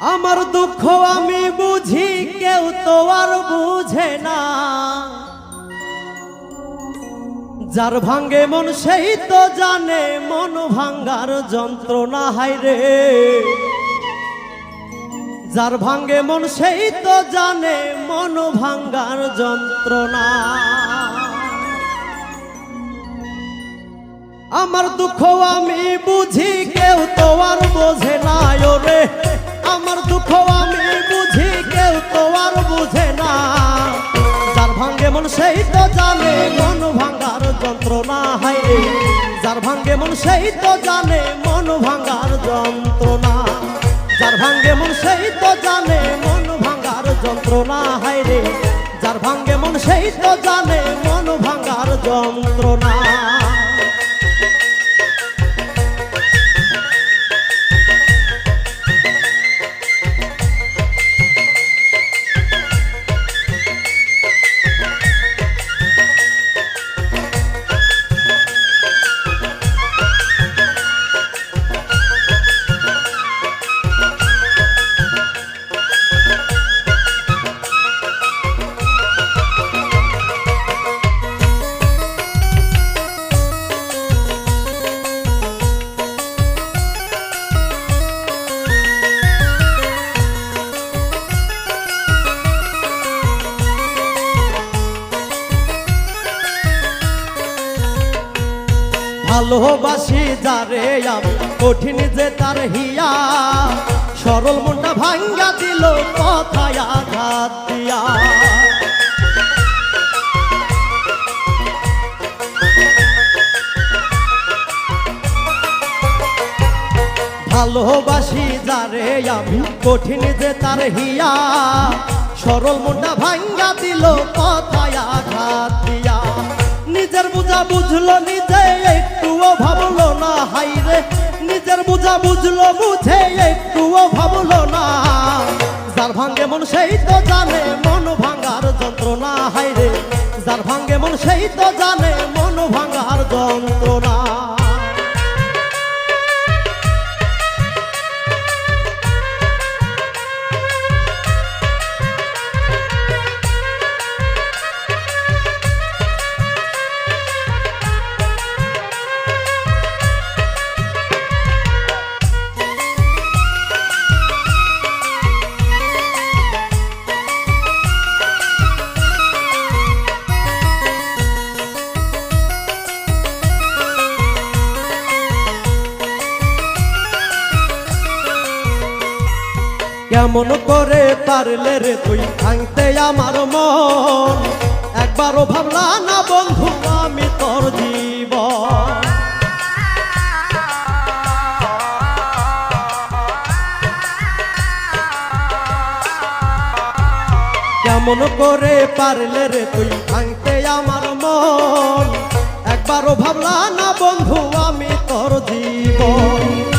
আমার দুঃখ আমি বুঝি, কেউ তো আর বুঝে না। যার ভাঙ্গে মন সেই তো জানে, মন ভাঙ্গার যন্ত্রণা হাই রে। যার ভাঙ্গে মন সেই তো জানে, মন ভাঙ্গার যন্ত্রণা। আমার দুঃখ আমি বুঝি, কেউ তো আর বোঝে না রে সেই তো জানে মন ভাঙ্গার যন্ত্রণা, হায় যার ভাঙ্গে মন সেই তো জানে মন ভাঙ্গার যন্ত্রণা। যার ভাঙ্গে মন সেই তো জানে মন ভাঙ্গার যন্ত্রণা, হায় রে। যার ভাঙ্গে মন সেই তো জানে মন যন্ত্রণা। ভালোবাসি যারে আমি, কঠিন যে তার হিয়া। সরল মনটা ভাঙ্গা দিল কথায় আঘাত দিয়া। ভালোবাসি যারে আমি, কঠিন যে তার হিয়া। সরল মনটা ভাঙ্গা দিল কথায় আঘাত দিয়া। নিজের বুঝা বুঝলো নিজে, একটুও ভাবলো না, হাই রে। নিজের বুঝা বুঝলো বুঝে, একটুও ভাবলো না। যার ভাঙ্গে মন সেই তো জানে, মন ভাঙ্গার যন্ত্রণা, হাই রে। যার ভাঙ্গে মন সেই তো জানে, মন ভাঙ্গার যন্ত্রণা। কেমন করে পারলে রে তুই ভাঙতে আমার মন? একবারও ভাবলা না বন্ধু, আমি তোর জীবন। কেমন করে পারলে রে তুই ভাঙতে আমার মন? একবারও ভাবলা না বন্ধু, আমি তোর জীবন।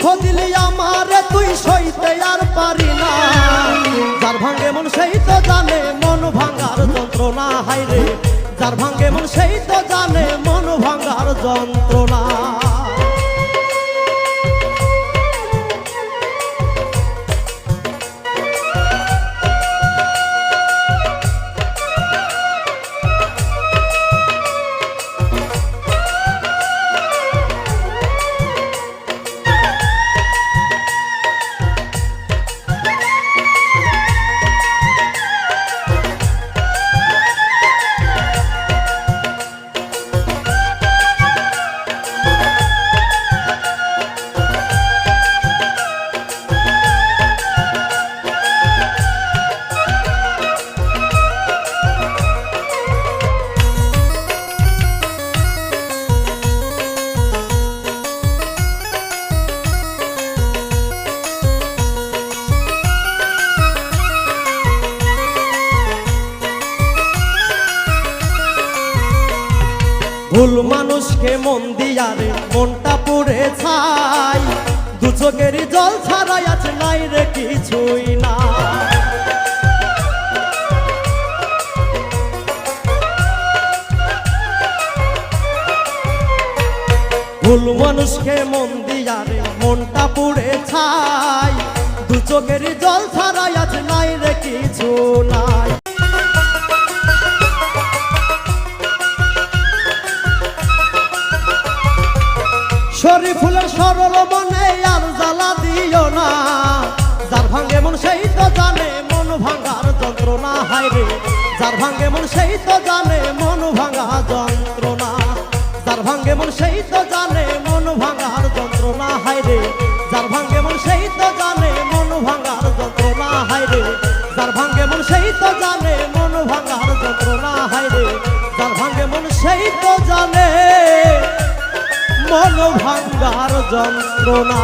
দুঃখ দিলি আমারে, তুই সইতে আর পারি না। যার ভাঙে মন সেই তো জানে, মন ভাঙার যন্ত্রণা হাইরে যার ভাঙে মন সেই তো জানে, মন ভাঙার যন্ত্রণা। ভুল মানুষকে মন দিয়ারে মনটা পুড়ে ছাই। দু চোখেরই জল ছাড়াই আছে, নাই রে কিছুই না। ভুল মানুষকে মন দিয়ারে মনটা পুড়ে ছাই। দু চোখের জল ছাড়াই আছে, নাই রে কিছু নাই যন্ত্রণা হায় রে। যার ভাঙ্গে মন সেই তো জানে মন ভাঙা যন্ত্রণা। যার ভাঙ্গে মন সেই তো জানে মন ভাঙার যন্ত্রণা, হায় রে। যার ভাঙ্গে মন সেই তো জানে মন ভাঙার যন্ত্রণা, হায় রে। যার ভাঙ্গে মন সেই তো জানে মন ভাঙার যন্ত্রণা, হায় রে। যার ভাঙ্গে মন সেই তো জানে মন ভাঙ্গার যন্ত্রণা।